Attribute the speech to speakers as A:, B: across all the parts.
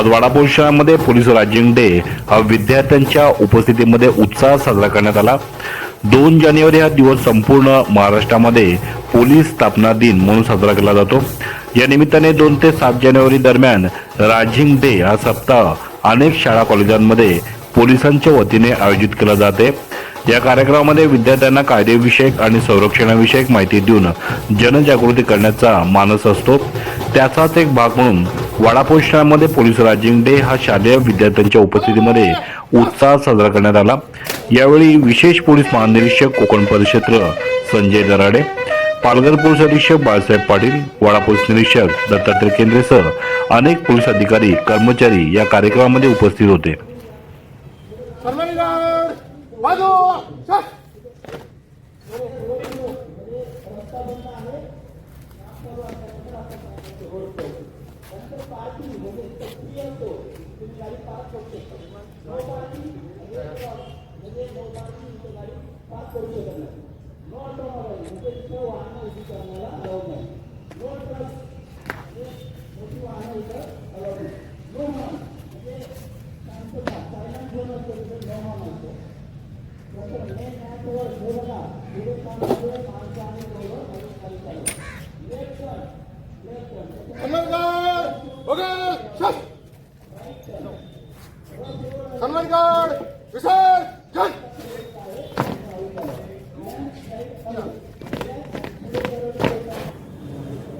A: आज वाडापूर शहरामध्ये police rising day हा विद्यार्थ्यांच्या उपस्थितीमध्ये उत्साह साजरा करण्यात आला. दोन जानेवारी हा दिवस संपूर्ण महाराष्ट्रामध्ये पोलीस स्थापना दिन म्हणून साजरा केला जातो. या निमित्ताने दोन ते सात जानेवारी दरम्यान राजिंग डे हा सप्ताह अनेक शाळा कॉलेजांमध्ये पोलिसांच्या वतीने आयोजित केला जाते. या कार्यक्रमामध्ये विद्यार्थ्यांना कायदेविषयक आणि संरक्षणाविषयक माहिती देऊन जनजागृती करण्याचा मानस असतो. त्याचाच एक भाग म्हणून वाडापोषणामध्ये पोलीस रायझिंग डे हा शालेय विद्यार्थ्यांच्या उपस्थितीमध्ये उत्साह साजरा करण्यात आला. यावेळी विशेष पोलीस महानिरीक्षक कोकण परिक्षेत्र संजय दराडे पालघर पोलीस अधीक्षक बाळासाहेब पाटील वाडा पोलीस निरीक्षक दत्तात्रय केंद्रेसह अनेक पोलीस अधिकारी कर्मचारी या कार्यक्रमामध्ये उपस्थित होते.
B: सन्मानगड बाजू विसर्जन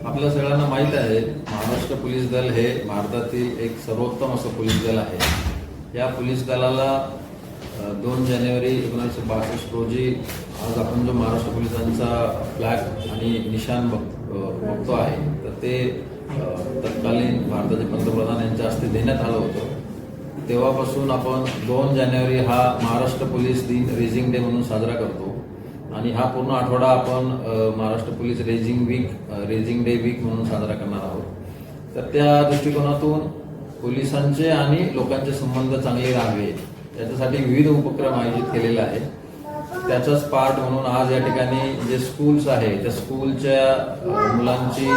C: आपल्या सगळ्यांना माहीत आहे महाराष्ट्र पोलीस दल हे भारतातील एक सर्वोत्तम असं पोलीस दल आहे. या पोलीस दलाला दोन जानेवारी एकोणीसशे बासष्ट रोजी आज आपण जो महाराष्ट्र पोलिसांचा फ्लॅग आणि निशाण बघ बघतो आहे तर ते तत्कालीन भारताचे पंतप्रधान यांच्या हस्ते देण्यात आलं होतं. तेव्हापासून आपण दोन जानेवारी हा महाराष्ट्र पोलीस दिन रेझिंग डे म्हणून साजरा करतो आणि हा पूर्ण आठवडा आपण Maharashtra police raising week raising day week म्हणून साजरा करणार आहोत. तर त्या दृष्टिकोनातून पोलिसांचे आणि लोकांचे संबंध चांगले राहावे त्याच्यासाठी विविध उपक्रम आयोजित केलेले आहे त्याचाच पार्ट म्हणून आज या ठिकाणी जे स्कूल्स आहे त्या स्कूलच्या मुलांची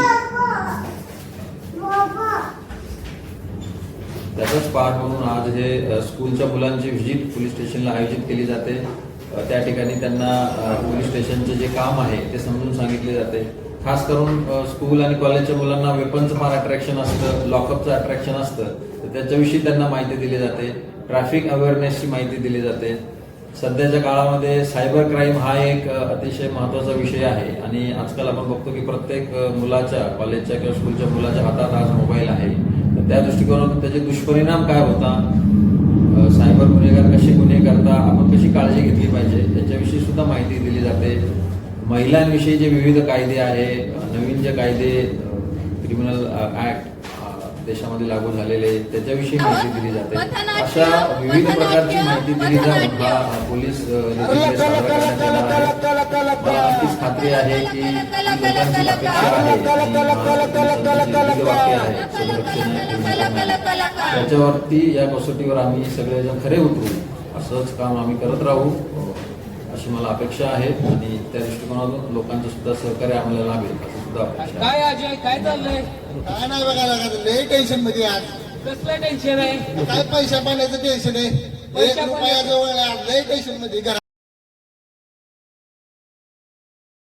C: त्याचाच पार्ट म्हणून आज हे स्कूलच्या मुलांची व्हिजिट पोलीस स्टेशनला आयोजित केली जाते. त्या ठिकाणी त्यांना पोलीस स्टेशनचे जे काम आहे ते समजून सांगितले जाते. खास करून स्कूल आणि कॉलेजच्या मुलांना वेपनचं फार अट्रॅक्शन असतं लॉकअपचं अट्रॅक्शन असतं तर त्याच्याविषयी त्यांना माहिती दिली जाते. ट्रॅफिक अवेअरनेसची माहिती दिली जाते. सध्याच्या काळामध्ये सायबर क्राईम हा एक अतिशय महत्त्वाचा विषय आहे. आणि आजकाल आपण बघतो की प्रत्येक मुलाच्या कॉलेजच्या किंवा स्कूलच्या मुलाच्या हातात आज मोबाईल आहे. तर त्या दृष्टिकोनातून त्याचे दुष्परिणाम काय होता? सायबर गुन्हेगार कसे गुन्हे करता? आपण कशी काळजी घेतली पाहिजे? त्याच्याविषयी सुद्धा माहिती दिली जाते. महिलांविषयी जे विविध कायदे आहे नवीन जे कायदे क्रिमिनल ऍक्ट देशामध्ये लागू झालेले आहेत, त्याच्याविषयी माहिती दिली जाते अशा विविध प्रकारची माहिती दिली जाऊन हा पोलीस नक्कीच खात्री आहे की ही लोकांची अपेक्षा आहे वाक्य आहे संरक्षण. त्याच्यावरती या कसोटीवर आम्ही सगळेजण खरे उतरू असंच काम आम्ही करत राहू अशी मला अपेक्षा आहे आणि त्या दृष्टिकोनातून लोकांचं सुद्धा सहकार्य आम्हाला लाभेल
D: काय अजय काय चाललंय?
B: काय नाही बघायला लागत लय टेन्शनमध्ये आज.
D: कसलं टेन्शन आहे?
B: काय पैसा पाण्याचं टेन्शन आहे? एक
D: पैशा
B: रुपया जवळ आहे, आज लय टेन्शनमध्ये